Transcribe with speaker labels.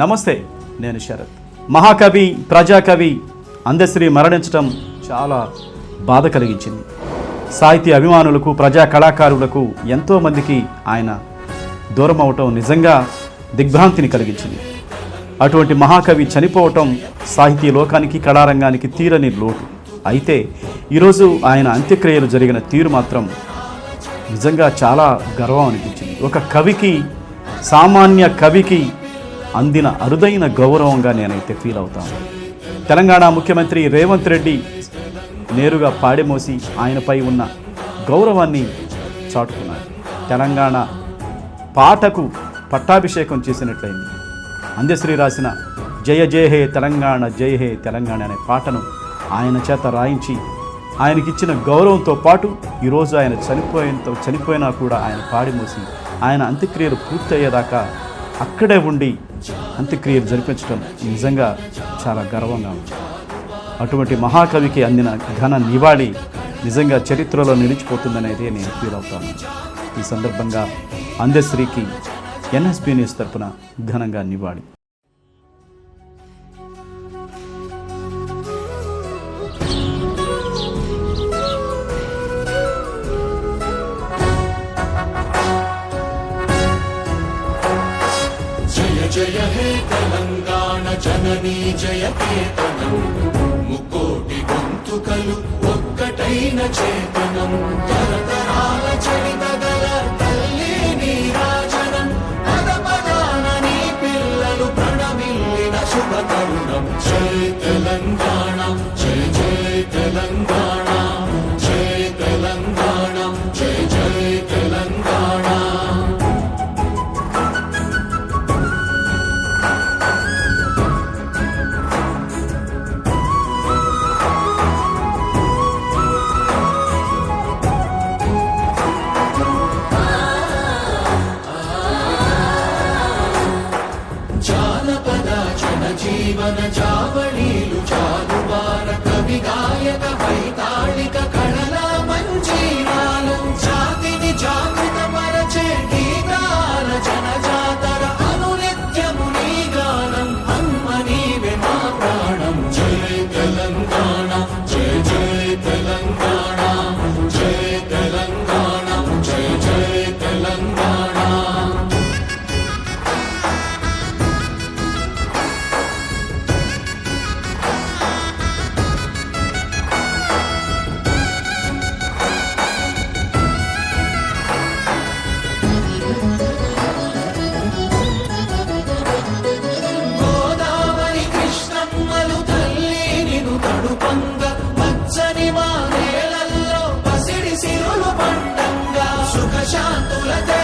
Speaker 1: నమస్తే నేను శరత్. మహాకవి ప్రజాకవి అందశ్రీ మరణించడం చాలా బాధ కలిగించింది. సాహిత్య అభిమానులకు ప్రజా కళాకారులకు ఎంతోమందికి ఆయన దూరం అవటం నిజంగా దిగ్భ్రాంతిని కలిగించింది. అటువంటి మహాకవి చనిపోవటం సాహితీ లోకానికి కళారంగానికి తీరని లోటు. అయితే ఈరోజు ఆయన అంత్యక్రియలు జరిగిన తీరు మాత్రం నిజంగా చాలా గర్వం అనిపించింది. ఒక కవికి సామాన్య కవికి అందిన అరుదైన గౌరవంగా నేనైతే ఫీల్ అవుతాను. తెలంగాణ ముఖ్యమంత్రి రేవంత్ రెడ్డి నేరుగా పాడెమోసి ఆయనపై ఉన్న గౌరవాన్ని చాటుకున్నారు. తెలంగాణ పాటకు పట్టాభిషేకం చేసినట్లయింది. అందశ్రీ రాసిన జయ జయ హే తెలంగాణ జయ హే తెలంగాణ అనే పాటను ఆయన చేత రాయించి ఆయనకిచ్చిన గౌరవంతో పాటు ఈరోజు ఆయన చనిపోయినతో చనిపోయినా కూడా ఆయన పాడిమోసి ఆయన అంత్యక్రియలు పూర్తయ్యేదాకా అక్కడే ఉండి అంత్యక్రియలు జరిపించడం నిజంగా చాలా గర్వంగా ఉంది. అటువంటి మహాకవికి అందిన ఘన నివాళి నిజంగా చరిత్రలో నిలిచిపోతుందనేది నేను ఫీల్ అవుతాను ఈ సందర్భంగా అందశ్రీకి ఎన్ఎస్పి న్యూస్ తరపున ఘనంగా నివాళి.
Speaker 2: జయ హే తెలంగాణ జననీ జయ కేతనం ముక్కోటి గొంతుకలు ఒక్కటైన చేతనం. తరతరాల చరిత గల తల్లి నీరాజనం పద పదాన నీ పిల్లలు ప్రణమిల్లిన శుభ తరుణం. జయ తెలంగాణ. సుఖశాంతుల